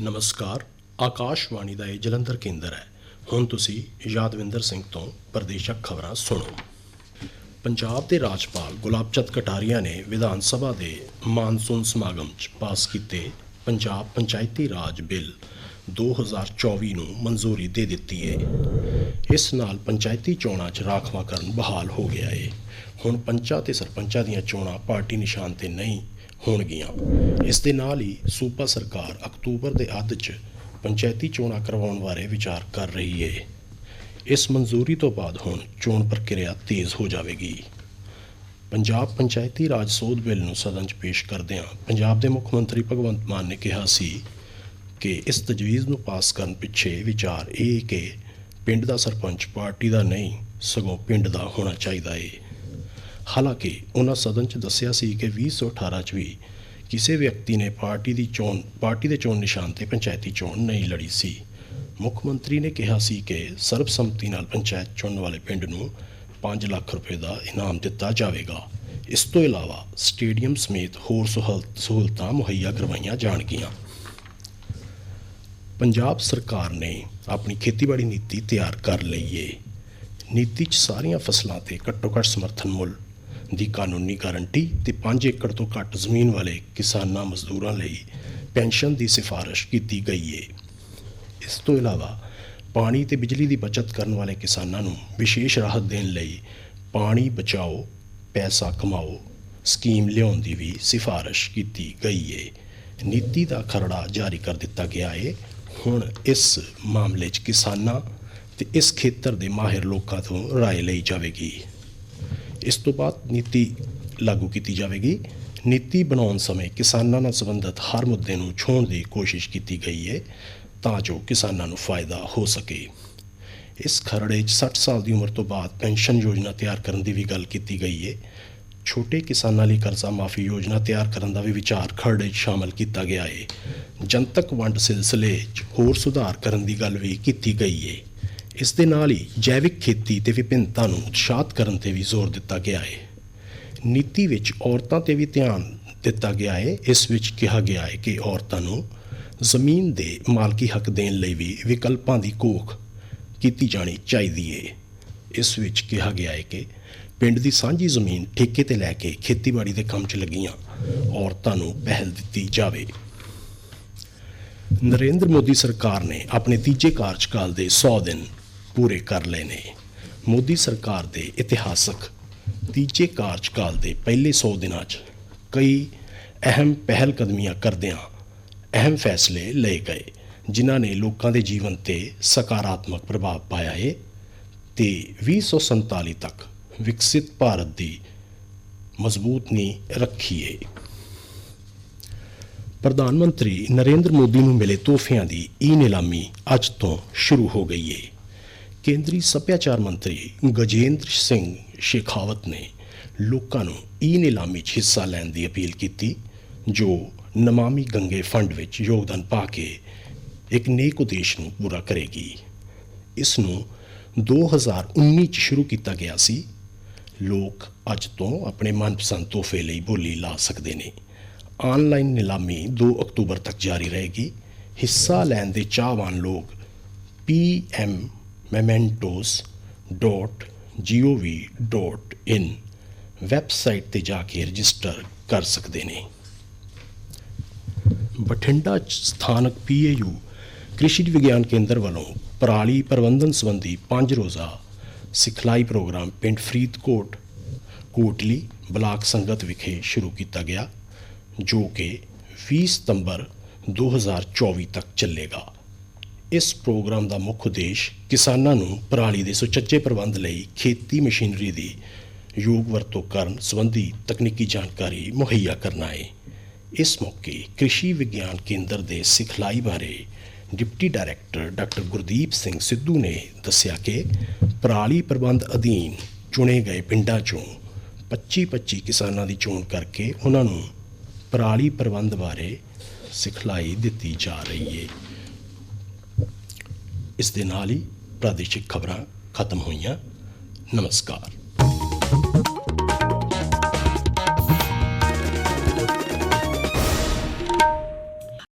ਨਮਸਕਾਰ, ਆਕਾਸ਼ਵਾਣੀ ਦਾ ਇਹ ਜਲੰਧਰ ਕੇਂਦਰ ਹੈ। ਹੁਣ ਤੁਸੀਂ ਯਾਦਵਿੰਦਰ ਸਿੰਘ ਤੋਂ ਪ੍ਰਦੇਸ਼ਕ ਖਬਰਾਂ ਸੁਣੋ। ਪੰਜਾਬ ਦੇ ਰਾਜਪਾਲ ਗੁਲਾਬ ਚੰਦ ਕਟਾਰੀਆ ਨੇ ਵਿਧਾਨ ਸਭਾ ਦੇ ਮਾਨਸੂਨ ਸਮਾਗਮ 'ਚ ਪਾਸ ਕੀਤੇ ਪੰਜਾਬ ਪੰਚਾਇਤੀ ਰਾਜ ਬਿੱਲ 2024 ਨੂੰ ਮਨਜ਼ੂਰੀ ਦੇ ਦਿੱਤੀ ਹੈ ਇਸ ਨਾਲ ਪੰਚਾਇਤੀ ਚੋਣਾਂ 'ਚ ਰਾਖਵਾਂਕਰਨ ਬਹਾਲ ਹੋ ਗਿਆ ਹੈ ਹੁਣ ਪੰਚਾਂ ਤੇ ਸਰਪੰਚਾਂ ਦੀਆਂ ਚੋਣਾਂ ਪਾਰਟੀ ਨਿਸ਼ਾਨ ਤੇ ਨਹੀਂ ਹੋਣਗੀਆਂ। ਇਸ ਦੇ ਨਾਲ ਹੀ ਸੂਬਾ ਸਰਕਾਰ ਅਕਤੂਬਰ ਦੇ ਅੱਧ 'ਚ ਪੰਚਾਇਤੀ ਚੋਣਾਂ ਕਰਵਾਉਣ ਬਾਰੇ ਵਿਚਾਰ ਕਰ ਰਹੀ ਹੈ ਇਸ ਮਨਜ਼ੂਰੀ ਤੋਂ ਬਾਅਦ ਹੁਣ ਚੋਣ ਪ੍ਰਕਿਰਿਆ ਤੇਜ਼ ਹੋ ਜਾਵੇਗੀ। ਪੰਜਾਬ ਪੰਚਾਇਤੀ ਰਾਜ ਸੋਧ ਬਿੱਲ ਨੂੰ ਸਦਨ 'ਚ ਪੇਸ਼ ਕਰਦਿਆਂ ਪੰਜਾਬ ਦੇ ਮੁੱਖ ਮੰਤਰੀ ਭਗਵੰਤ ਮਾਨ ਨੇ ਕਿਹਾ ਸੀ ਕਿ ਇਸ ਤਜਵੀਜ਼ ਨੂੰ ਪਾਸ ਕਰਨ ਪਿੱਛੇ ਵਿਚਾਰ ਇਹ ਕਿ ਪਿੰਡ ਦਾ ਸਰਪੰਚ ਪਾਰਟੀ ਦਾ ਨਹੀਂ, ਸਗੋਂ ਪਿੰਡ ਦਾ ਹੋਣਾ ਚਾਹੀਦਾ ਏ। ਹਾਲਾਂਕਿ ਉਹਨਾਂ ਸਦਨ 'ਚ ਦੱਸਿਆ ਸੀ ਕਿ 2018 'ਚ ਵੀ ਕਿਸੇ ਵਿਅਕਤੀ ਨੇ ਪਾਰਟੀ ਦੀ ਚੋਣ, ਪਾਰਟੀ ਦੇ ਚੋਣ ਨਿਸ਼ਾਨ ਤੇ ਪੰਚਾਇਤੀ ਚੋਣ ਨਹੀਂ ਲੜੀ ਸੀ। ਮੁੱਖ ਮੰਤਰੀ ਨੇ ਕਿਹਾ ਸੀ ਕਿ ਸਰਬਸੰਮਤੀ ਨਾਲ ਪੰਚਾਇਤ ਚੁਣਨ ਵਾਲੇ ਪਿੰਡ ਨੂੰ 5 ਲੱਖ ਰੁਪਏ ਦਾ ਇਨਾਮ ਦਿੱਤਾ ਜਾਵੇਗਾ। ਇਸ ਤੋਂ ਇਲਾਵਾ ਸਟੇਡੀਅਮ ਸਮੇਤ ਹੋਰ ਸਹੂਲਤ ਸਹੂਲਤਾਂ ਮੁਹੱਈਆ ਕਰਵਾਈਆਂ ਜਾਣਗੀਆਂ। ਪੰਜਾਬ ਸਰਕਾਰ ਨੇ ਆਪਣੀ ਖੇਤੀਬਾੜੀ ਨੀਤੀ ਤਿਆਰ ਕਰ ਲਈ ਏ। ਨੀਤੀ 'ਚ ਸਾਰੀਆਂ ਫਸਲਾਂ ਤੇ ਘੱਟੋ-ਘੱਟ ਸਮਰਥਨ ਮੁੱਲ ਦੀ ਕਾਨੂੰਨੀ ਗਾਰੰਟੀ ਤੇ 5 ਏਕੜ ਤੋਂ ਘੱਟ ਜ਼ਮੀਨ ਵਾਲੇ ਕਿਸਾਨਾਂ ਮਜ਼ਦੂਰਾਂ ਲਈ ਪੈਨਸ਼ਨ ਦੀ ਸਿਫਾਰਿਸ਼ ਕੀਤੀ ਗਈ ਏ ਇਸ ਤੋਂ ਇਲਾਵਾ ਪਾਣੀ ਤੇ ਬਿਜਲੀ ਦੀ ਬਚਤ ਕਰਨ ਵਾਲੇ ਕਿਸਾਨਾਂ ਨੂੰ ਵਿਸ਼ੇਸ਼ ਰਾਹਤ ਦੇਣ ਲਈ ਪਾਣੀ ਬਚਾਓ ਪੈਸਾ ਕਮਾਓ ਸਕੀਮ ਲਿਆਉਣ ਦੀ ਵੀ ਸਿਫਾਰਿਸ਼ ਕੀਤੀ ਗਈ ਏ ਨੀਤੀ ਦਾ ਖਰੜਾ ਜਾਰੀ ਕਰ ਦਿੱਤਾ ਗਿਆ ਏ ਹੁਣ ਇਸ ਮਾਮਲੇ 'ਚ ਕਿਸਾਨਾਂ ਤੇ ਇਸ ਖੇਤਰ ਦੇ ਮਾਹਿਰ ਲੋਕਾਂ ਤੋਂ رائے ਲਈ ਜਾਵੇਗੀ ਇਸ ਤੋਂ ਬਾਅਦ ਨੀਤੀ ਲਾਗੂ ਕੀਤੀ ਜਾਵੇਗੀ। ਨੀਤੀ ਬਣਾਉਣ ਸਮੇਂ ਕਿਸਾਨਾਂ ਨਾਲ ਸੰਬੰਧਿਤ ਹਰ ਮੁੱਦੇ ਨੂੰ ਛੋਹਣ ਦੀ ਕੋਸ਼ਿਸ਼ ਕੀਤੀ ਗਈ ਹੈ ਤਾਂ ਜੋ ਕਿਸਾਨਾਂ ਨੂੰ ਫਾਇਦਾ ਹੋ ਸਕੇ। ਇਸ ਖਰੜੇ 'ਚ 60 ਸਾਲ ਦੀ ਉਮਰ ਤੋਂ ਬਾਅਦ ਪੈਨਸ਼ਨ ਯੋਜਨਾ ਤਿਆਰ ਕਰਨ ਦੀ ਵੀ ਗੱਲ ਕੀਤੀ ਗਈ ਹੈ ਛੋਟੇ ਕਿਸਾਨਾਂ ਲਈ ਕਰਜ਼ਾ ਮਾਫੀ ਯੋਜਨਾ ਤਿਆਰ ਕਰਨ ਦਾ ਵੀ ਵਿਚਾਰ ਖਰੜੇ 'ਚ ਸ਼ਾਮਲ ਕੀਤਾ ਗਿਆ ਹੈ ਜਨਤਕ ਵੰਡ ਸਿਲਸਿਲੇ 'ਚ ਹੋਰ ਸੁਧਾਰ ਕਰਨ ਦੀ ਗੱਲ ਵੀ ਕੀਤੀ ਗਈ ਹੈ ਇਸ ਦੇ ਨਾਲ ਹੀ ਜੈਵਿਕ ਖੇਤੀ ਤੇ ਵਿਭਿੰਨਤਾ ਨੂੰ ਉਤਸ਼ਾਹਤ ਕਰਨ ਤੇ ਵੀ ਜ਼ੋਰ ਦਿੱਤਾ ਗਿਆ ਹੈ। ਨੀਤੀ ਵਿੱਚ ਔਰਤਾਂ ਤੇ ਵੀ ਧਿਆਨ ਦਿੱਤਾ ਗਿਆ ਹੈ। ਇਸ ਵਿੱਚ ਕਿਹਾ ਗਿਆ ਹੈ ਕਿ ਔਰਤਾਂ ਨੂੰ ਜ਼ਮੀਨ ਦੇ ਮਾਲਕੀ ਹੱਕ ਦੇਣ ਲਈ ਵੀ ਵਿਕਲਪਾਂ ਦੀ ਕੋਖ ਕੀਤੀ ਜਾਣੀ ਚਾਹੀਦੀ ਹੈ। ਇਸ ਵਿੱਚ ਕਿਹਾ ਗਿਆ ਹੈ ਕਿ ਪਿੰਡ ਦੀ ਸਾਂਝੀ ਜ਼ਮੀਨ ਠੇਕੇ ਤੇ ਲੈ ਕੇ ਖੇਤੀਬਾੜੀ ਦੇ ਕੰਮ 'ਚ ਲੱਗੀਆਂ ਔਰਤਾਂ ਨੂੰ ਪਹਿਲ ਦਿੱਤੀ ਜਾਵੇ। ਨਰਿੰਦਰ ਮੋਦੀ ਸਰਕਾਰ ਨੇ ਆਪਣੇ ਤੀਜੇ ਕਾਰਜਕਾਲ ਦੇ 100 ਦਿਨ ਪੂਰੇ ਕਰ ਲਏ ਨੇ ਮੋਦੀ ਸਰਕਾਰ ਦੇ ਇਤਿਹਾਸਕ ਤੀਜੇ ਕਾਰਜਕਾਲ ਦੇ ਪਹਿਲੇ 100 ਦਿਨਾਂ 'ਚ ਕਈ ਅਹਿਮ ਪਹਿਲ ਕਦਮੀਆਂ ਕਰਦਿਆਂ ਅਹਿਮ ਫੈਸਲੇ ਲਏ ਗਏ, ਜਿਨ੍ਹਾਂ ਨੇ ਲੋਕਾਂ ਦੇ ਜੀਵਨ ਤੇ ਸਕਾਰਾਤਮਕ ਪ੍ਰਭਾਵ ਪਾਇਆ ਹੈ ਤੇ 2047 ਤੱਕ ਵਿਕਸਿਤ ਭਾਰਤ ਦੀ ਮਜ਼ਬੂਤ ਨੀਂਹ ਰੱਖੀ ਹੈ ਪ੍ਰਧਾਨ ਮੰਤਰੀ ਨਰਿੰਦਰ ਮੋਦੀ ਨੂੰ ਮਿਲੇ ਤੋਹਫਿਆਂ ਦੀ ਈ ਨਿਲਾਮੀ ਅੱਜ ਤੋਂ ਸ਼ੁਰੂ ਹੋ ਗਈ ਹੈ ਕੇਂਦਰੀ ਸੱਭਿਆਚਾਰ ਮੰਤਰੀ ਗਜੇਂਦਰ ਸਿੰਘ ਸ਼ੇਖਾਵਤ ਨੇ ਲੋਕਾਂ ਨੂੰ ਈ ਨਿਲਾਮੀ 'ਚ ਹਿੱਸਾ ਲੈਣ ਦੀ ਅਪੀਲ ਕੀਤੀ, ਜੋ ਨਮਾਮੀ ਗੰਗੇ ਫੰਡ ਵਿੱਚ ਯੋਗਦਾਨ ਪਾ ਕੇ ਇੱਕ ਨੇਕ ਉਦੇਸ਼ ਨੂੰ ਪੂਰਾ ਕਰੇਗੀ। ਇਸ ਨੂੰ 2019 ਚ ਸ਼ੁਰੂ ਕੀਤਾ ਗਿਆ ਸੀ। ਲੋਕ ਅੱਜ ਤੋਂ ਆਪਣੇ ਮਨਪਸੰਦ ਤੋਹਫੇ ਲਈ ਬੋਲੀ ਲਾ ਸਕਦੇ ਨੇ। ਆਨਲਾਈਨ ਨਿਲਾਮੀ 2 ਅਕਤੂਬਰ ਤੱਕ ਜਾਰੀ ਰਹੇਗੀ। ਹਿੱਸਾ ਲੈਣ ਦੇ ਚਾਹਵਾਨ ਲੋਕ pmmementos.gov.in ਵੈਬਸਾਈਟ ਤੇ ਜਾ ਕੇ ਰਜਿਸਟਰ ਕਰ ਸਕਦੇ ਨੇ। ਬਠਿੰਡਾ 'ਚ ਸਥਾਨਕ ਪੀਏਯੂ ਕ੍ਰਿਸ਼ੀ ਵਿਗਿਆਨ ਕੇਂਦਰ ਵੱਲੋਂ ਪਰਾਲੀ ਪ੍ਰਬੰਧਨ ਸੰਬੰਧੀ 5 ਰੋਜ਼ਾ ਸਿਖਲਾਈ ਪ੍ਰੋਗਰਾਮ ਪਿੰਡ ਫਰੀਦਕੋਟ, ਕੋਟਲੀ ਬਲਾਕ ਸੰਗਤ ਵਿਖੇ ਸ਼ੁਰੂ ਕੀਤਾ ਗਿਆ, ਜੋ ਕਿ 20 ਸਤੰਬਰ 2024 ਤੱਕ ਚੱਲੇਗਾ। ਇਸ ਪ੍ਰੋਗਰਾਮ ਦਾ ਮੁੱਖ ਉਦੇਸ਼ ਕਿਸਾਨਾਂ ਨੂੰ ਪਰਾਲੀ ਦੇ ਸੁਚੱਜੇ ਪ੍ਰਬੰਧ ਲਈ ਖੇਤੀ ਮਸ਼ੀਨਰੀ ਦੀ ਯੋਗ ਵਰਤੋਂ ਕਰਨ ਸੰਬੰਧੀ ਤਕਨੀਕੀ ਜਾਣਕਾਰੀ ਮੁਹੱਈਆ ਕਰਨਾ ਹੈ। ਇਸ ਮੌਕੇ ਕ੍ਰਿਸ਼ੀ ਵਿਗਿਆਨ ਕੇਂਦਰ ਦੇ ਸਿਖਲਾਈ ਬਾਰੇ deputy director doctor Gurdeep Singh Sidhu ਨੇ ਦੱਸਿਆ ਕਿ ਪਰਾਲੀ ਪ੍ਰਬੰਧ ਅਧੀਨ ਚੁਣੇ ਗਏ ਪਿੰਡਾਂ ਚੋਂ 25-25 ਕਿਸਾਨਾਂ ਦੀ ਚੋਣ ਕਰਕੇ ਉਹਨਾਂ ਨੂੰ ਪਰਾਲੀ ਪ੍ਰਬੰਧ ਬਾਰੇ ਸਿਖਲਾਈ ਦਿੱਤੀ ਜਾ ਰਹੀ ਹੈ। ਇਸ ਦੇ ਨਾਲ ਹੀ ਪ੍ਰਾਦੇਸ਼ਿਕ ਖਬਰਾਂ ਖਤਮ ਹੋਈਆਂ। ਨਮਸਕਾਰ।